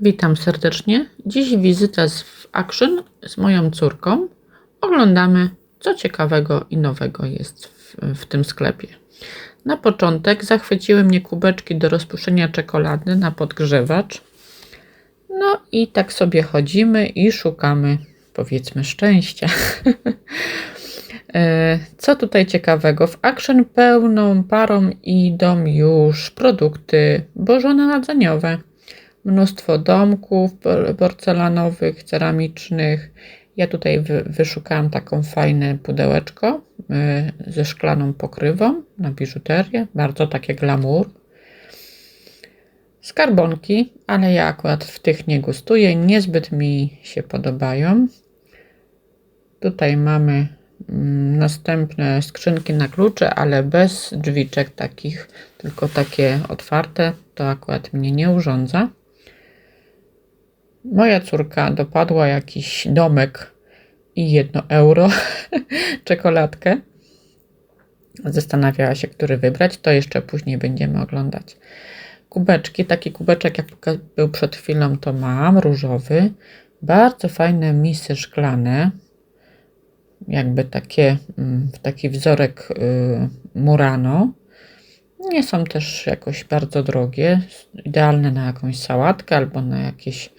Witam serdecznie. Dziś wizyta z w Action z moją córką. Oglądamy, co ciekawego i nowego jest w, w tym sklepie. Na początek zachwyciły mnie kubeczki do rozpuszczenia czekolady na podgrzewacz. No i tak sobie chodzimy i szukamy, powiedzmy, szczęścia. E, Co tutaj ciekawego? W Action pełną parą idą już produkty bożonarodzeniowe. Mnóstwo domków por- porcelanowych, ceramicznych. Ja tutaj wy, wyszukałam taką fajne pudełeczko y, ze szklaną pokrywą na biżuterię. Bardzo takie glamour. Skarbonki, ale ja akurat w tych nie gustuję. Niezbyt mi się podobają. Tutaj mamy mm, następne skrzynki na klucze, ale bez drzwiczek takich, tylko takie otwarte. To akurat mnie nie urządza. Moja córka dopadła jakiś domek i jedno euro czekoladkę. Zastanawiała się, który wybrać. To jeszcze później będziemy oglądać. Kubeczki, taki kubeczek jak był przed chwilą, to mam, różowy. Bardzo fajne misy szklane. Jakby takie, mm, taki wzorek y, Murano. Nie są też jakoś bardzo drogie. Idealne na jakąś sałatkę albo na jakieś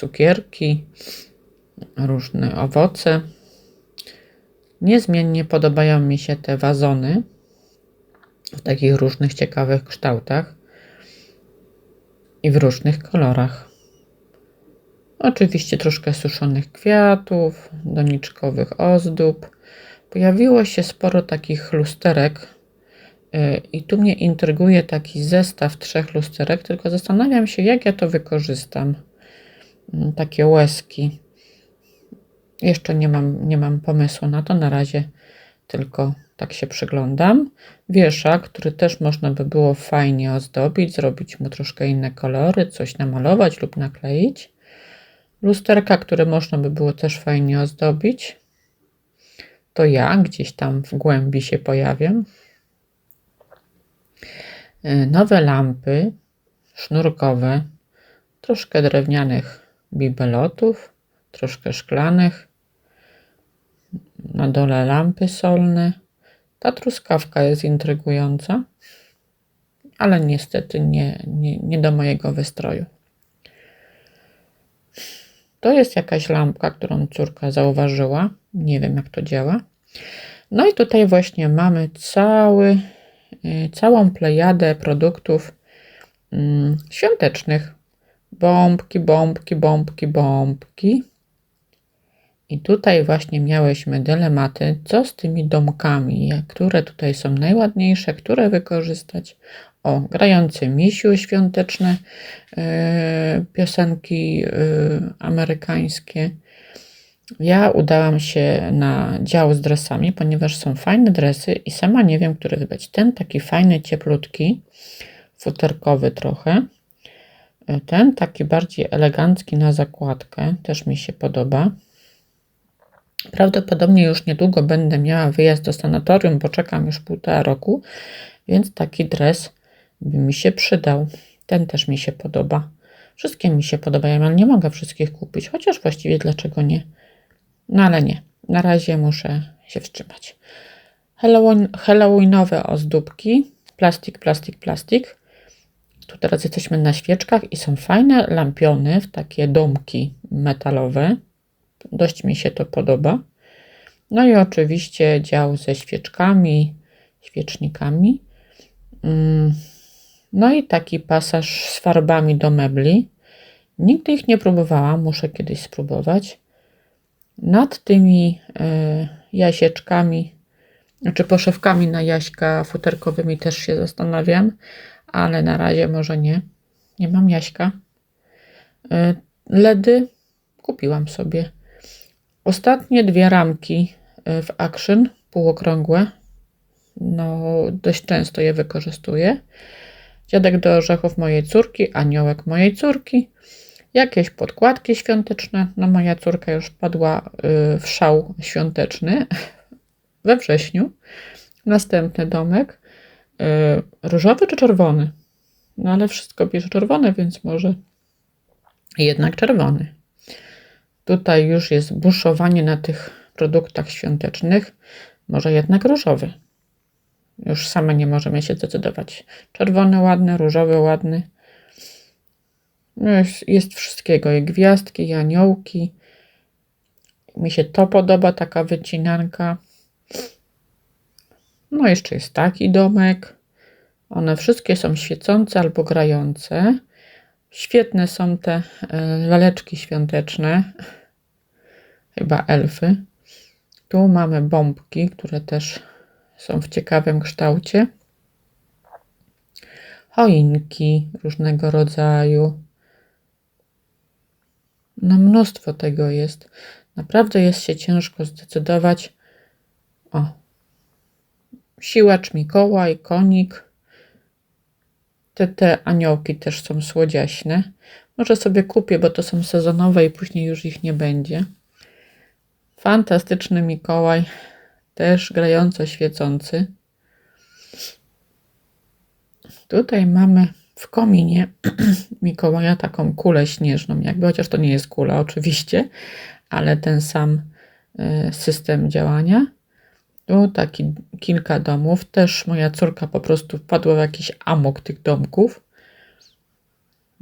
cukierki, różne owoce. Niezmiennie podobają mi się te wazony w takich różnych ciekawych kształtach i w różnych kolorach. Oczywiście troszkę suszonych kwiatów, doniczkowych ozdób. Pojawiło się sporo takich lusterek yy, i tu mnie intryguje taki zestaw trzech lusterek, tylko zastanawiam się, jak ja to wykorzystam. Mm, Takie łezki. Jeszcze nie mam, nie mam pomysłu na to, na razie tylko tak się przyglądam. Wieszak, który też można by było fajnie ozdobić, zrobić mu troszkę inne kolory, coś namalować lub nakleić. Lusterka, które można by było też fajnie ozdobić. To ja gdzieś tam w głębi się pojawiam. Y, Nowe lampy sznurkowe, troszkę drewnianych bibelotów, troszkę szklanych. Na dole lampy solne. Ta truskawka jest intrygująca, ale niestety nie, nie, nie do mojego wystroju. To jest jakaś lampka, którą córka zauważyła. Nie wiem, jak to działa. No i tutaj właśnie mamy cały, y, całą plejadę produktów mm, świątecznych. Bombki, bombki, bombki, bombki. I tutaj właśnie miałyśmy dylematy, co z tymi domkami, które tutaj są najładniejsze, które wykorzystać. O, grający misiu świąteczne, e, piosenki e, amerykańskie. Ja udałam się na dział z dresami, ponieważ są fajne dresy i sama nie wiem, który wybrać. Ten taki fajny, cieplutki, futerkowy trochę. Ten taki bardziej elegancki na zakładkę, też mi się podoba. Prawdopodobnie już niedługo będę miała wyjazd do sanatorium, bo czekam już półtora roku, więc taki dres by mi się przydał. Ten też mi się podoba. Wszystkie mi się podobają, ale nie mogę wszystkich kupić, chociaż właściwie dlaczego nie? No ale nie, na razie muszę się wstrzymać. Halloween, Halloweenowe ozdóbki, plastik, plastik, plastik. Tu teraz jesteśmy na świeczkach i są fajne lampiony w takie domki metalowe. Dość mi się to podoba. No i oczywiście dział ze świeczkami, świecznikami. Mm, No i taki pasaż z farbami do mebli. Nigdy ich nie próbowałam, muszę kiedyś spróbować. Nad tymi e, jasieczkami, znaczy poszewkami na jaśka futerkowymi też się zastanawiam, ale na razie może nie. Nie mam jaśka. E, LEDy kupiłam sobie. Ostatnie dwie ramki y, w Action, półokrągłe, no dość często je wykorzystuję. Dziadek do orzechów mojej córki, aniołek mojej córki, jakieś podkładki świąteczne. No moja córka już padła y, w szał świąteczny we wrześniu. Następny domek, różowy czy czerwony? No ale wszystko bierze czerwone, więc może Jednak czerwony. Tutaj już jest buszowanie na tych produktach świątecznych. Może jednak różowy. Już same nie możemy się zdecydować. Czerwony ładny, różowy ładny. No jest, jest wszystkiego. I gwiazdki, i aniołki. Mi się to podoba, taka wycinanka. No jeszcze jest taki domek. One wszystkie są świecące albo grające. Świetne są te e, laleczki świąteczne. Chyba elfy. Tu mamy bombki, które też są w ciekawym kształcie. Choinki różnego rodzaju. No mnóstwo tego jest. Naprawdę jest się ciężko zdecydować. O. Siłacz Mikołaj, konik. Te, te aniołki też są słodziaśne. Może sobie kupię, bo to są sezonowe i później już ich nie będzie. Fantastyczny Mikołaj, też grająco świecący. Tutaj mamy w kominie Mikołaja taką kulę śnieżną, jakby, chociaż to nie jest kula oczywiście, ale ten sam e, system działania. Tu taki kilka domów. Też moja córka po prostu wpadła w jakiś amok tych domków,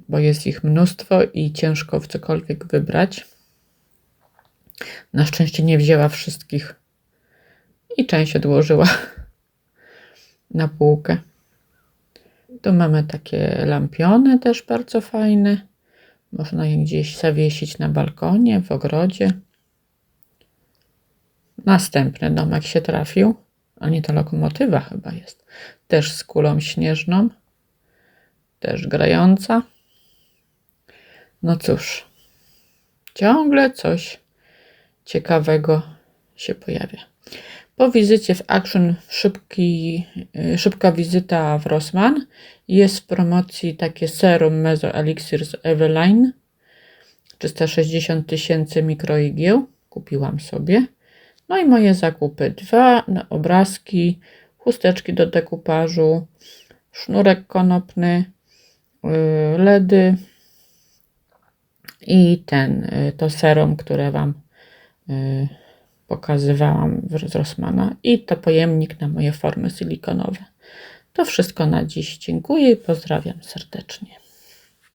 bo jest ich mnóstwo i ciężko w cokolwiek wybrać. Na szczęście nie wzięła wszystkich i część odłożyła na półkę. Tu mamy takie lampiony też bardzo fajne. Można je gdzieś zawiesić na balkonie, w ogrodzie. Następny domek się trafił. A nie to lokomotywa chyba jest. Też z kulą śnieżną. Też grająca. No cóż. Ciągle coś ciekawego się pojawia. Po wizycie w Action szybki, y, szybka wizyta w Rossmann jest w promocji takie serum Meso Elixir z Eveline 360 tysięcy mikroigieł. Kupiłam sobie. No i moje zakupy. Dwa obrazki, chusteczki do dekupażu, sznurek konopny, y, LEDy i ten, y, to serum, które Wam pokazywałam z Rossmana i to pojemnik na moje formy silikonowe. To wszystko na dziś. Dziękuję i pozdrawiam serdecznie.